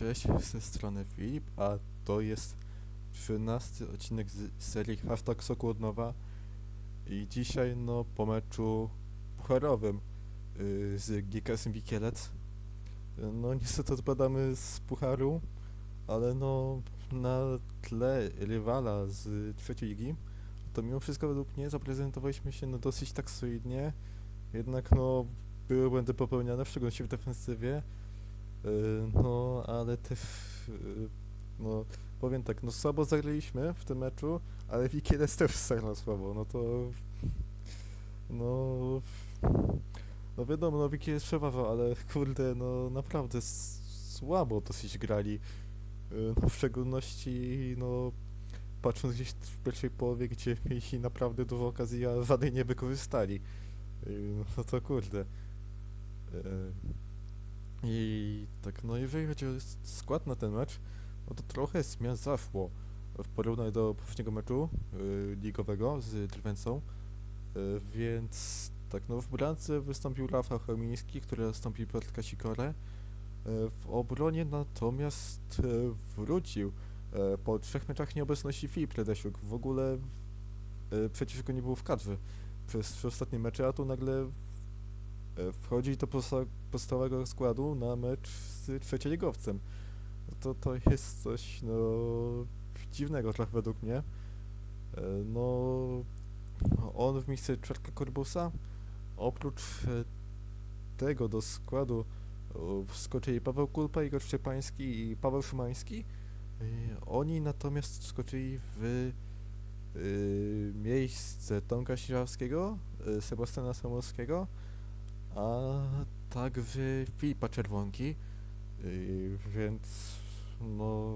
cześć, ze strony Filip, a to jest 13 odcinek z serii Hashtag Sokłodnowa i dzisiaj no po meczu pucharowym yy, z GKS-em Wikielec no niestety odpadamy z pucharu, ale no na tle rywala z trzeciej ligi to mimo wszystko według mnie zaprezentowaliśmy się no dosyć tak solidnie, jednak no były błędy popełniane, w szczególności w defensywie, No, ale też, yy, no, powiem tak, no słabo zagraliśmy w tym meczu, ale Wikielec też zagrał słabo, no to, no, no wiadomo, no Wikielec przeważał, ale kurde, no naprawdę słabo dosyć grali, Yy, no w szczególności, no, patrząc gdzieś w pierwszej połowie, gdzie mieli naprawdę dużo okazji, a żadnej nie wykorzystali, no to kurde. Yy, i tak, no jeżeli chodzi o skład na ten mecz, no to trochę zmian zaszło w porównaniu do poprzedniego meczu y, ligowego z Drwęcą, y, więc tak, no w bramce wystąpił Rafał Chomiński, który zastąpił Piotrka Sikorę, y, w obronie natomiast y, wrócił y, po trzech meczach nieobecności Filip Redesiuk, w ogóle y, przeciwko nie było w kadrze przez ostatnie mecze, a tu nagle wchodzi do podstawowego składu na mecz z trzecioligowcem. No To, to jest coś, no, dziwnego trochę według mnie. E, No, on w miejsce Czarka Korbusa, oprócz e, tego do składu wskoczyli Paweł Kulpa, Igor Szczepański i Paweł Szymański. E, Oni natomiast wskoczyli w miejsce Tomka Sirawskiego, e, Sebastiana Samorskiego, a także Filipa Czerwonki, yy, więc no,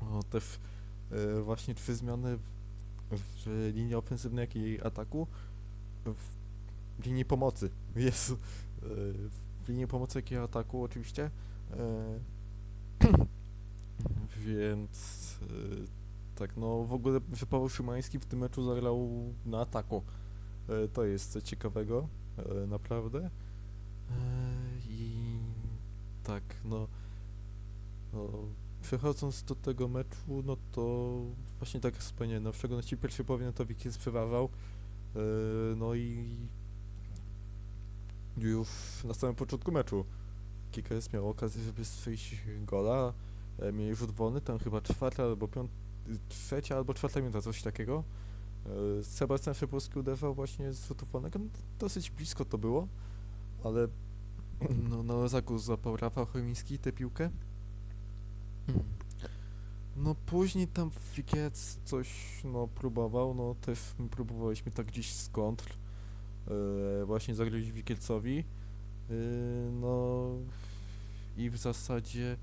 no też yy, właśnie trzy zmiany w, linii ofensywnej, jak i ataku, w linii pomocy, jest w linii pomocy, jak i ataku oczywiście, więc tak no w ogóle Paweł Szymański w tym meczu zagrał na ataku, to jest coś ciekawego, naprawdę. E, I tak, no, no, przechodząc do tego meczu, no to właśnie tak jak wspomniałem, no w szczególności w pierwszej połowie no to Wikiec przeważał, e, no i już na samym początku meczu KKS miał okazję, żeby strzelić gola, e, mieli rzut wolny, tam chyba czwarta albo piąta, trzecia albo czwarta minuta, coś takiego. E, Sebastian Szybowski uderzał właśnie z rzutu wolnego, no, dosyć blisko to było, ale no, na Ozaku złapał Rafał Chomiński tę piłkę. No później tam Wikiec coś no próbował, no też my próbowaliśmy tak gdzieś z kontr e, właśnie zagrozić Wikielcowi. E, no i w zasadzie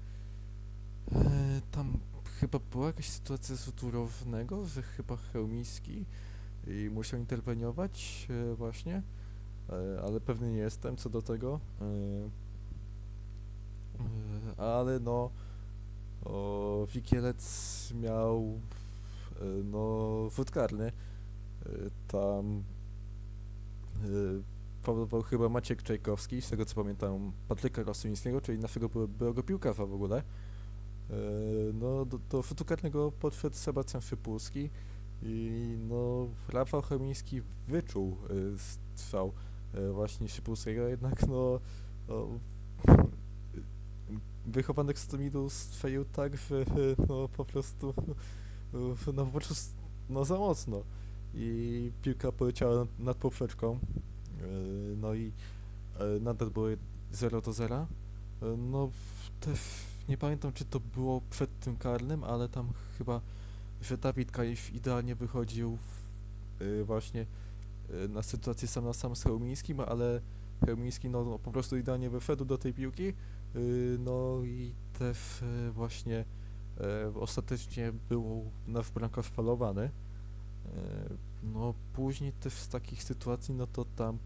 e, tam chyba była jakaś sytuacja z rzutu równego, że chyba Chełmiński i musiał interweniować e, właśnie, e, ale pewny nie jestem co do tego. Ale no, o, Wikielec miał no rzut karny. E, tam faulował chyba Maciek Czajkowski, z tego co pamiętam, Patryka Rosyńskiego, czyli naszego by- byłego piłkarza w ogóle. E, No, do, do rzutu karnego podszedł Sebastian Szypulski i no, Rafał Chomiński wyczuł e, strzał e, właśnie Szypulskiego, jednak no, no z Tomidu strzelił tak, że no po prostu no po prostu no za mocno. I piłka poleciała nad, poprzeczką no i nadal było 0 do 0 E, no też nie pamiętam czy to było przed tym karnym, ale tam chyba, że Dawid Kajif idealnie wychodził w, y, właśnie y, na sytuację sam na sam z Chełmińskim, ale Chełmiński no, no po prostu idealnie wyszedł do tej piłki, y, no i też y, właśnie y, ostatecznie był nasz bramkarz falowany. Y, No później też z takich sytuacji, no to tam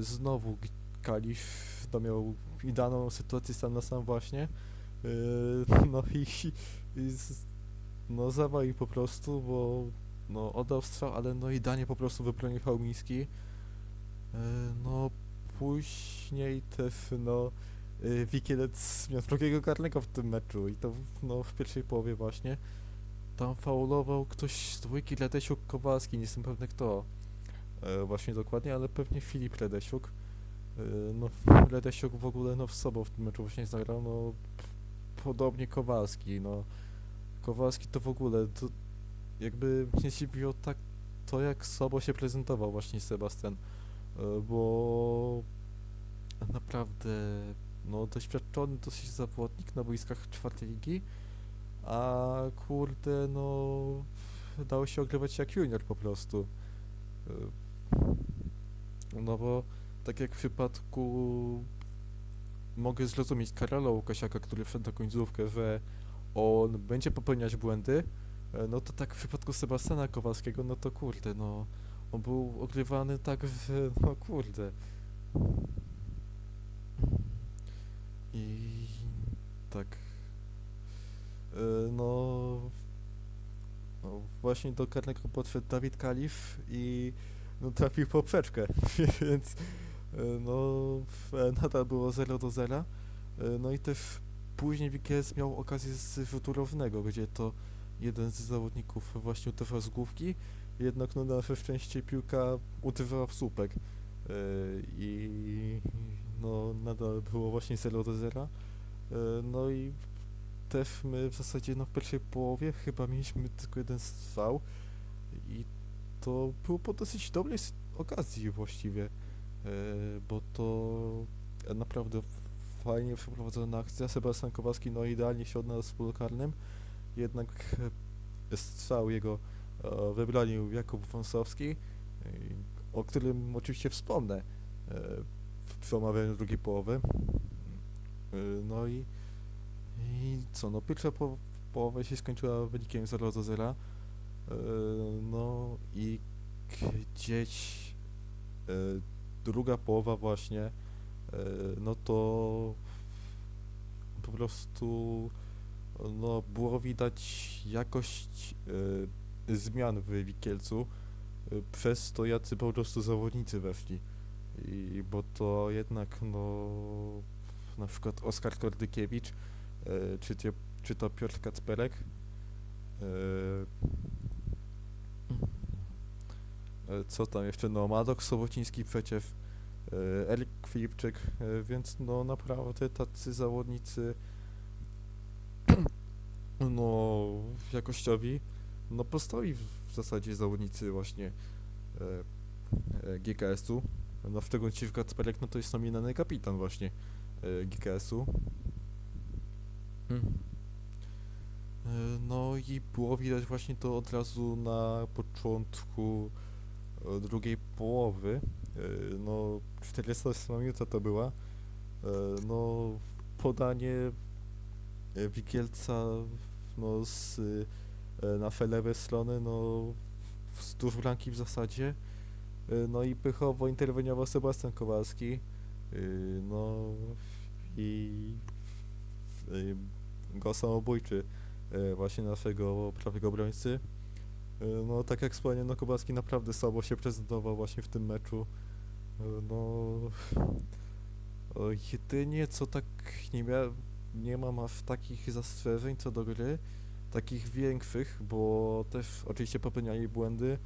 znowu Kalisz to miał idealną sytuację sam na sam właśnie. Yy, no i, i z, no zawalił po prostu, bo no oddał strzał, ale no i danie po prostu wybronił Chełmiński. Yy, no później też no y, Wikielec miał drugiego karnego w tym meczu i to no, w pierwszej połowie właśnie. Tam faulował ktoś z dwójki Ledesiuk Kowalski, nie jestem pewny kto. Właśnie dokładnie, ale pewnie Filip Ledesiuk. No Ledesiuk w ogóle no w sobą w tym meczu właśnie zagrał, no podobnie Kowalski, no Kowalski to w ogóle to jakby mnie zdziwiło tak to jak Sobo się prezentował właśnie Sebastian, e, bo naprawdę no doświadczony dosyć zawodnik na boiskach czwartej ligi, a kurde no dało się ogrywać jak junior po prostu. E, No bo tak jak w przypadku mogę zrozumieć Karola Łukasiaka, który wszedł na końcówkę, że on będzie popełniać błędy, e, no to tak w przypadku Sebastiana Kowalskiego, no to kurde, no on był ogrywany tak, że no kurde. I tak. e, No, no właśnie do karnego podszedł Dawid Kalif i no, trafił poprzeczkę, więc no e, nadal było 0 do 0. E, No i też później Wikiez miał okazję z rzutu równego, gdzie to jeden z zawodników właśnie uderzył z główki, jednak no na szczęście piłka uderzyła w słupek. E, I no nadal było właśnie 0 do 0. E, No i też my w zasadzie no w pierwszej połowie chyba mieliśmy tylko jeden strzał i to było po dosyć dobrej okazji właściwie, e, bo to naprawdę fajnie przeprowadzona akcja. Sebastian Kowalski no idealnie się odnalazł w polu karnym, jednak strzał jego e, wybronił Jakub Wąsowski, e, o którym oczywiście wspomnę e, w przy omawianiu drugiej połowy. E, No i, i co, no pierwsza po, połowa się skończyła wynikiem 0 do 0. E, No i gdzieś druga połowa właśnie, e, no to po prostu no było widać jakość e, zmian w Wikielcu e, przez to jacy po prostu zawodnicy weszli. I bo to jednak no na przykład Oskar Kordykiewicz czy, czy to Piotr Kacperek co tam jeszcze, no Madok Sobociński przecież, e, Erik Filipczyk, e, więc no naprawdę tacy zawodnicy no jakościowi, no postoi w zasadzie zawodnicy właśnie e, e, GKS-u, no w szczególności w Kacperek, no to jest nominalny kapitan właśnie e, GKS-u. Mm. E, No i było widać właśnie to od razu na początku e, drugiej połowy. E, No 48 minuta to była. E, No podanie e, Wigielca no z e, na lewej strony, no wzdłuż bramki w zasadzie. E, No i pychowo interweniował Sebastian Kowalski. E, No i e, go samobójczy e, właśnie naszego prawego obrońcy. E, No tak jak wspomniałem, no Kowalski naprawdę słabo się prezentował właśnie w tym meczu. E, No o, jedynie co tak nie mia nie mam aż takich zastrzeżeń co do gry, takich większych, bo też oczywiście popełniali błędy,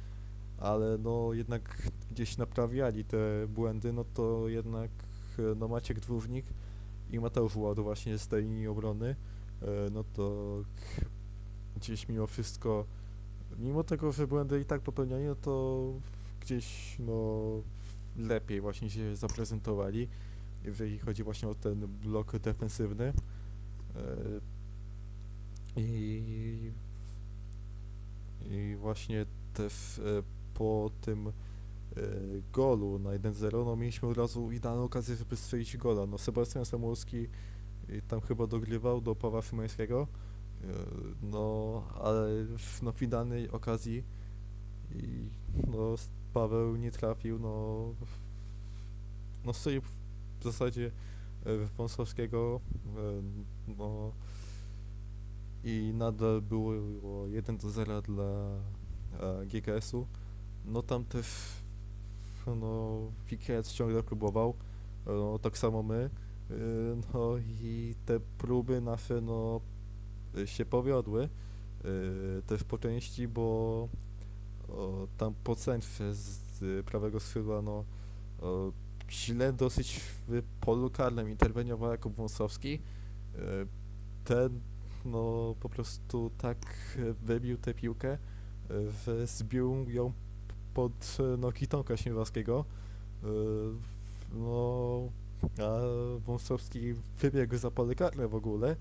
ale no jednak gdzieś naprawiali te błędy, no to jednak e, no Maciek Dwównik i Mateusz Ładu właśnie z tej linii obrony, e, no to gdzieś mimo wszystko, mimo tego, że błędy i tak popełniali, no to gdzieś no lepiej właśnie się zaprezentowali, jeżeli chodzi właśnie o ten blok defensywny. E, I, i właśnie też e, po tym e, golu na 1-0, no mieliśmy od razu idealną okazję, żeby strzelić gola. No Sebastian Samulski tam chyba dogrywał do Pawła Szymańskiego, no ale w, no, w idealnej okazji i no Paweł nie trafił, no no strzelił w zasadzie e, Wąsowskiego, e, no i nadal było 1 do 0 dla e, GKS-u. No tam też no GKS ciągle próbował, e, no tak samo my, No i te próby nasze no się powiodły. y, Też po części, bo o, tam po centrze z prawego skrzydła no o, źle dosyć w polu karnym interweniował Jakub Wąsowski. Y, Ten no po prostu tak wybił tę piłkę, zbił ją pod y, nogi Tomka Śmiewackiego. Y, No a Wąsowski wybiegł za pole karne w ogóle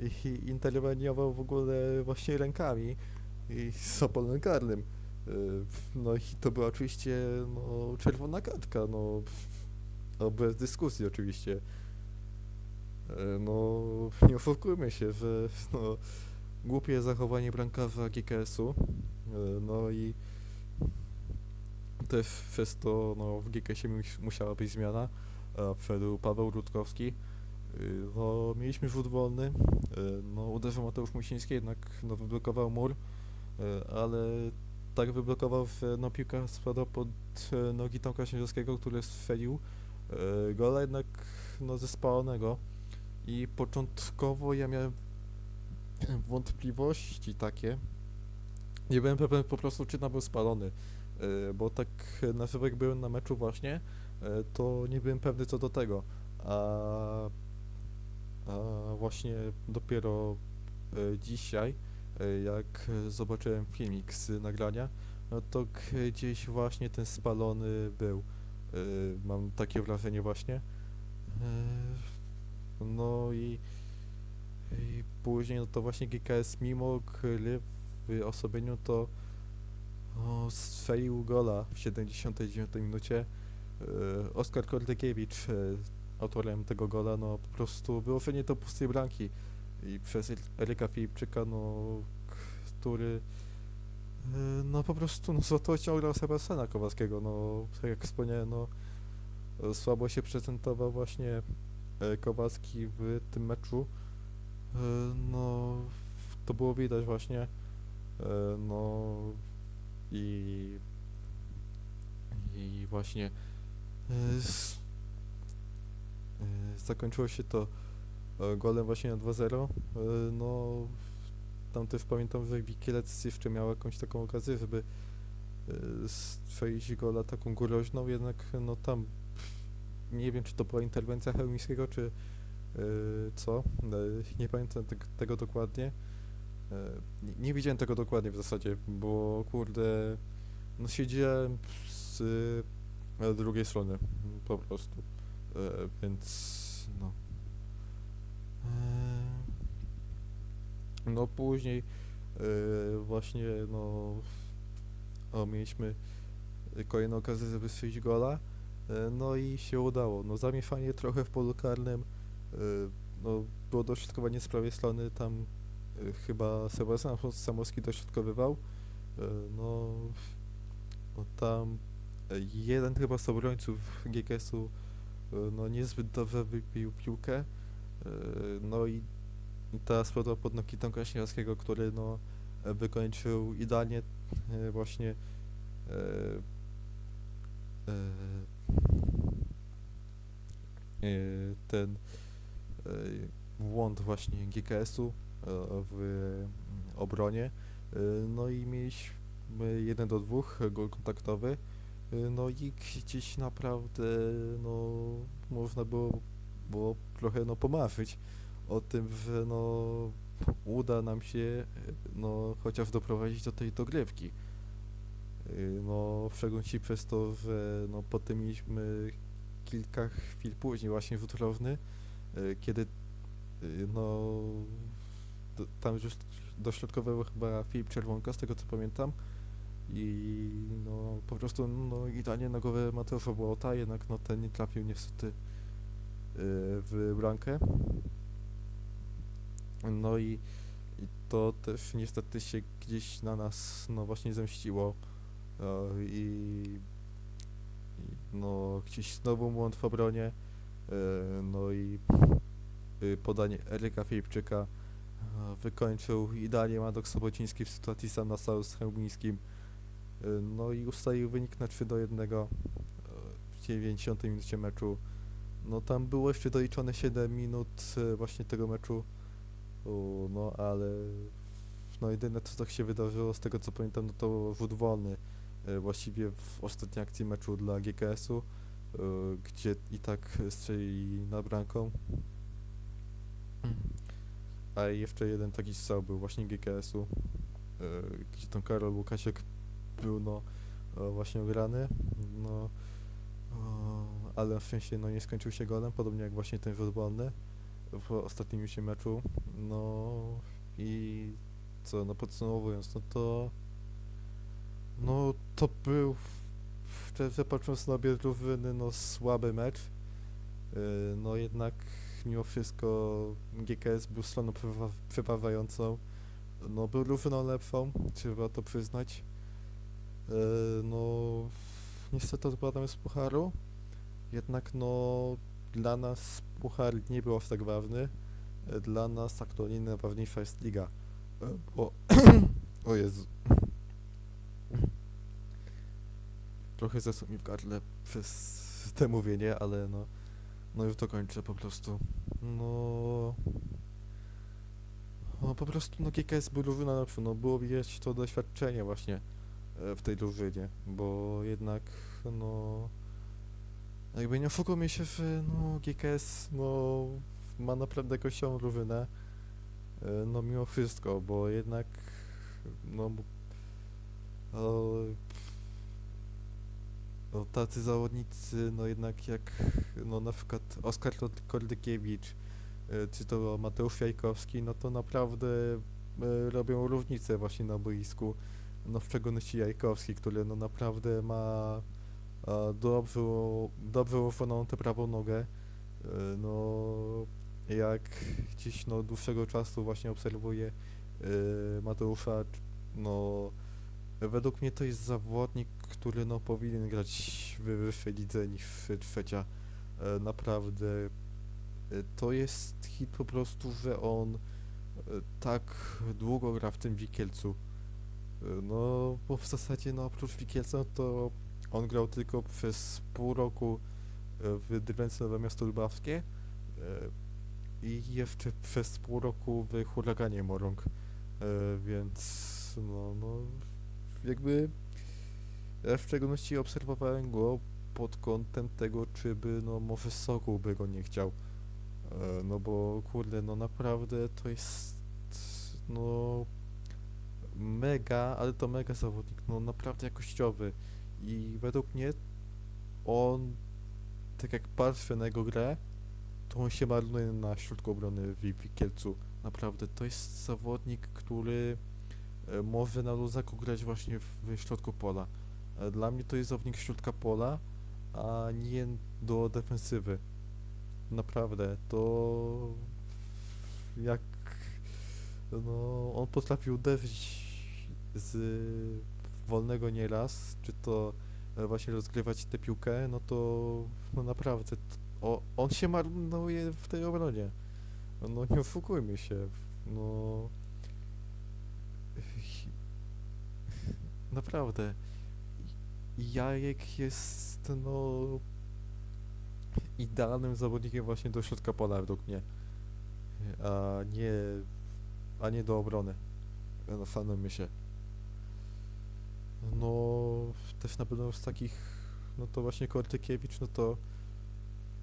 i interweniował w ogóle właśnie rękami i za polem karnym. Y, No i to była oczywiście no, czerwona kartka, no, no bez dyskusji oczywiście. Y, No nie oszukujmy się, że no, głupie zachowanie bramkarza GKS-u, y, no i też przez to no, w GKS-ie mus- musiała być zmiana, wszedł Paweł Rutkowski. Y, No, mieliśmy rzut wolny, y, no, uderzył Mateusz Musiński, jednak no, wyblokował mur, y, ale tak wyblokował, że no, piłka spadła pod y, nogi Tomka Śnieżowskiego, który strzelił y, gola jednak no, ze spalonego. I początkowo ja miałem wątpliwości takie, nie byłem pewien po prostu czy był spalony, y, bo tak na jak byłem na meczu właśnie, y, to nie byłem pewny co do tego, a właśnie dopiero y, dzisiaj, y, jak zobaczyłem filmik z nagrania, no to gdzieś właśnie ten spalony był. Y, Mam takie wrażenie właśnie. No i, i później no to właśnie GKS mimo gry w osobieniu to o, strzelił gola w 79 minucie. Oskar Kordekiewicz, autorem tego gola, no po prostu wyłożenie to pustej bramki. I przez Er- Eryka Filipczyka, no który y, no po prostu no, złoto ciągnął Sebastiana Kowalskiego, no tak jak wspomniałem, no słabo się prezentował właśnie y, Kowalski w tym meczu, Y, no to było widać właśnie, no i i właśnie y, zakończyło się to y, golem właśnie na 2-0, y, no tam też pamiętam, że Wikielec jeszcze miał jakąś taką okazję, żeby y, strzelić gola taką groźną, jednak no tam nie wiem, czy to była interwencja Chełmińskiego, czy y, co, y, nie pamiętam te, tego dokładnie. Y, nie, nie widziałem tego dokładnie w zasadzie, bo kurde, no siedziałem z y, drugiej strony po prostu, y, więc no. Y, No później y, właśnie no o, mieliśmy kolejną okazję, żeby strzelić gola. No i się udało. No zamieszanie trochę w polu karnym. No było dośrodkowanie z prawej strony, tam chyba Sebastian Samowski dośrodkowywał. No, no tam jeden chyba z obrońców GKS-u no niezbyt dobrze wybił piłkę. y, No i ta spadła pod nogi Tomka Śniewskiego, który no e, wykończył idealnie e, właśnie e, e, e, ten e, błąd właśnie GKS-u e, w mm, obronie. E, No i mieliśmy 1 do 2 gol kontaktowy. E, No i gdzieś naprawdę no można było, było trochę no pomarzyć o tym, że no uda nam się no chociaż doprowadzić do tej dogrywki. Y, No w szczególności przez to, że no potem mieliśmy kilka chwil później właśnie rzut rożny, y, kiedy y, no tam już dośrodkował chyba Filip Czerwonka, z tego co pamiętam. I po prostu no idealnie na głowę Mateusza Błota, jednak no ten nie trafił niestety y, w bramkę. No i, i to też niestety się gdzieś na nas no właśnie zemściło i, i no gdzieś znowu błąd w obronie e, no i y, podanie Eryka Filipczyka wykończył idealnie Madok Sobociński w sytuacji sam na z Chełmińskim no i ustalił wynik na 3 do 1 e, w 90 minucie meczu No tam było jeszcze doliczone 7 minut e, właśnie tego meczu, no ale no jedyne co tak się wydarzyło z tego co pamiętam no to rzut wolny właściwie w ostatniej akcji meczu dla GKS-u, gdzie i tak strzeli nad bramką. A jeszcze jeden taki strzał był właśnie GKS-u, gdzie tam Karol Łukasiek był no e, właśnie ograny, no o, ale na szczęście no nie skończył się golem, podobnie jak właśnie ten rzut wolny w ostatnim już meczu, no i co, no podsumowując, no to no to był szczerze patrząc na obie drużyny, no słaby mecz, Yy, no jednak mimo wszystko GKS był stroną przewa- przewadzającą, no był drużyną lepszą, trzeba to przyznać, no niestety odpadamy z pucharu, jednak no dla nas puchar nie był aż tak ważny, Yy, dla nas aktualnie najważniejsza jest liga, Yy, bo o Jezu. Trochę zasób mi w gardle przez te mówienie, ale no no już to kończę po prostu. No... No po prostu no GKS był drużyna lepsza, no było widać to doświadczenie właśnie w tej drużynie, bo jednak no... Jakby nie oszukujmy się, że no GKS no ma naprawdę kościową drużynę, e, no mimo wszystko, bo jednak no... O, no, tacy zawodnicy, no jednak jak no na przykład Oskar Kord- Kordykiewicz, e, czy to Mateusz Jajkowski, no to naprawdę e, robią różnicę właśnie na boisku. No w szczególności Jajkowski, który no naprawdę ma e, dobrze, dobrze ułożoną tę prawą nogę. E, No jak gdzieś no dłuższego czasu właśnie obserwuję e, Mateusza, no według mnie to jest zawodnik, który no powinien grać w wyższej lidze niż trzecia. Naprawdę to jest hit po prostu, że on tak długo gra w tym Wikielcu. No, bo w zasadzie no oprócz Wikielca to on grał tylko przez pół roku e, w Dywence Nowe Miasto Lubawskie e, i jeszcze przez pół roku w Huraganie Morąg. E, Więc no, no jakby ja w szczególności obserwowałem go pod kątem tego, czy by no może Sokół by go nie chciał. No bo kurde, no naprawdę to jest no mega, ale to mega zawodnik, no naprawdę jakościowy i według mnie on, tak jak patrzę na jego grę, to on się marnuje na środku obrony w Kielcu. Naprawdę, to jest zawodnik, który e, może na luzaku grać właśnie w, w środku pola. E, Dla mnie to jest zawodnik środka pola, a nie do defensywy. Naprawdę, to jak no, on potrafił uderzyć z wolnego nieraz, czy to e, właśnie rozgrywać tę piłkę, no to no naprawdę, o, on się marnuje w tej obronie. No nie oszukujmy się, no naprawdę. Jajek jest no idealnym zawodnikiem właśnie do środka pola według mnie, a nie, a nie do obrony. No szanujmy się. No też na pewno z takich, no to właśnie Kortykiewicz, no to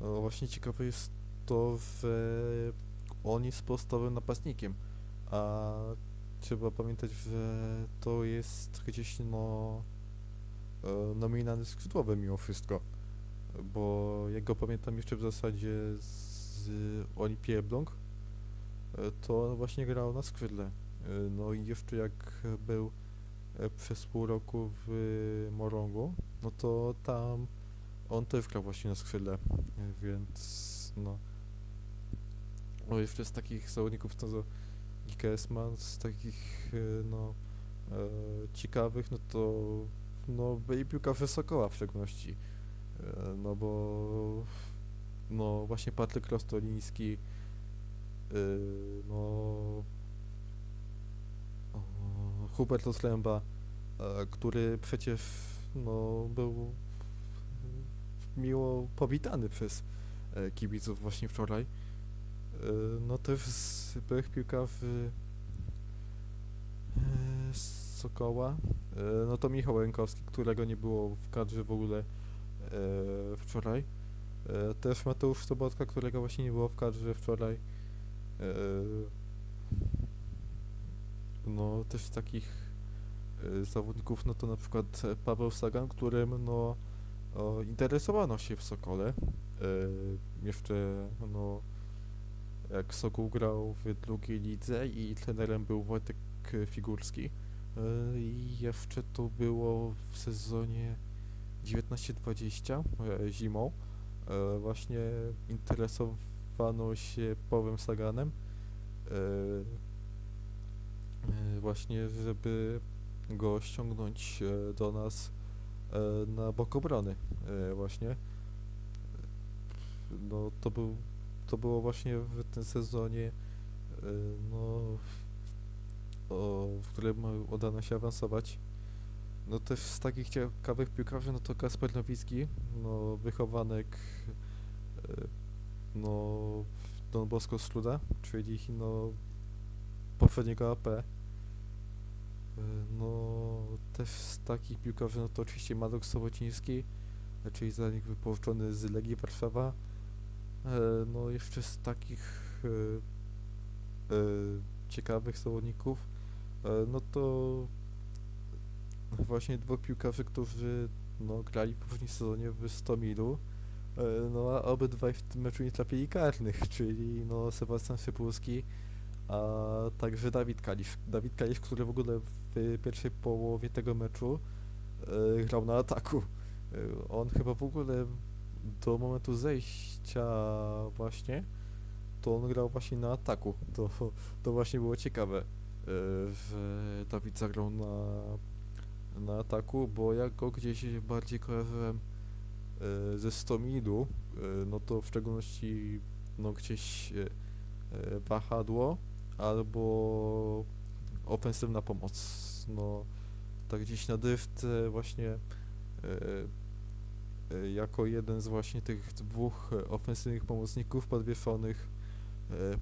no właśnie ciekawe jest to, że on jest podstawowym napastnikiem, a trzeba pamiętać, że to jest gdzieś no e, nominalny skrzydłowy mimo wszystko, bo jak go pamiętam jeszcze w zasadzie z Olimpii Elbląg, e, to on właśnie grał na skrzydle. E, No i jeszcze jak był przez pół roku w Morągu, no to tam on też grał właśnie na skrzydle, e, więc no. O, jeszcze z takich zawodników, co GKS ma, z takich e, no e, ciekawych, no to no byli piłkarze Sokoła w szczególności, e, no bo no właśnie Patryk Rostoliński, e, no Hubert Oslęba, e, który przecież no był miło powitany przez e, kibiców właśnie wczoraj. E, no też z byłych piłkarzy z Sokoła, no to Michał Rękowski, którego nie było w kadrze w ogóle wczoraj. Też Mateusz Sobotka, którego właśnie nie było w kadrze wczoraj. No też takich e, zawodników, no to na przykład e, Paweł Sagan, którym no interesowano się w Sokole. E, jeszcze no jak Sokół grał w drugiej lidze i trenerem był Wojtek Figurski. I jeszcze to było w sezonie 19-20 e, zimą. Właśnie interesowano się Pawłem Saganem. E, właśnie, żeby go ściągnąć e, do nas e, na bok obrony właśnie. No to był, to było właśnie w tym sezonie no o, w którym udano się awansować. No też z takich ciekawych piłkarzy, no to Kasper Nowicki, no wychowanek no Don Bosco Struda, czyli no poprzedniego AP. E, No też z takich piłkarzy, no to oczywiście Madok Sobociński, czyli zanik wypożyczony z Legii Warszawa. E, No jeszcze z takich e, ciekawych zawodników, no to właśnie dwóch piłkarzy, którzy no, grali w poprzednim sezonie w Stomilu, no a obydwaj w tym meczu nie trafili karnych, czyli no Sebastian Szypulski, a także Dawid Kalisz. Dawid Kalisz, który w ogóle w pierwszej połowie tego meczu e, grał na ataku. E, on chyba w ogóle do momentu zejścia właśnie, to on grał właśnie na ataku. To, to właśnie było ciekawe, e, że Dawid zagrał na, na ataku, bo jak go gdzieś bardziej kojarzyłem ze Stomilu, e, no to w szczególności no gdzieś wahadło albo ofensywna pomoc. No tak gdzieś na dywce właśnie e, e, jako jeden z właśnie tych dwóch e, ofensywnych pomocników podwieszonych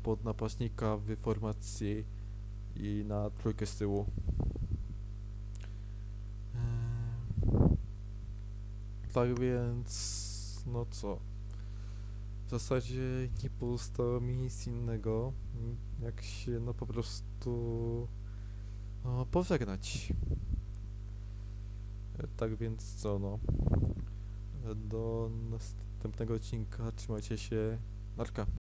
pod napastnika w formacji i na trójkę z tyłu. Tak więc, no co? W zasadzie nie pozostało mi nic innego, jak się no po prostu no, pożegnać. E, Tak więc co no? E, Do następnego odcinka trzymajcie się. Narka.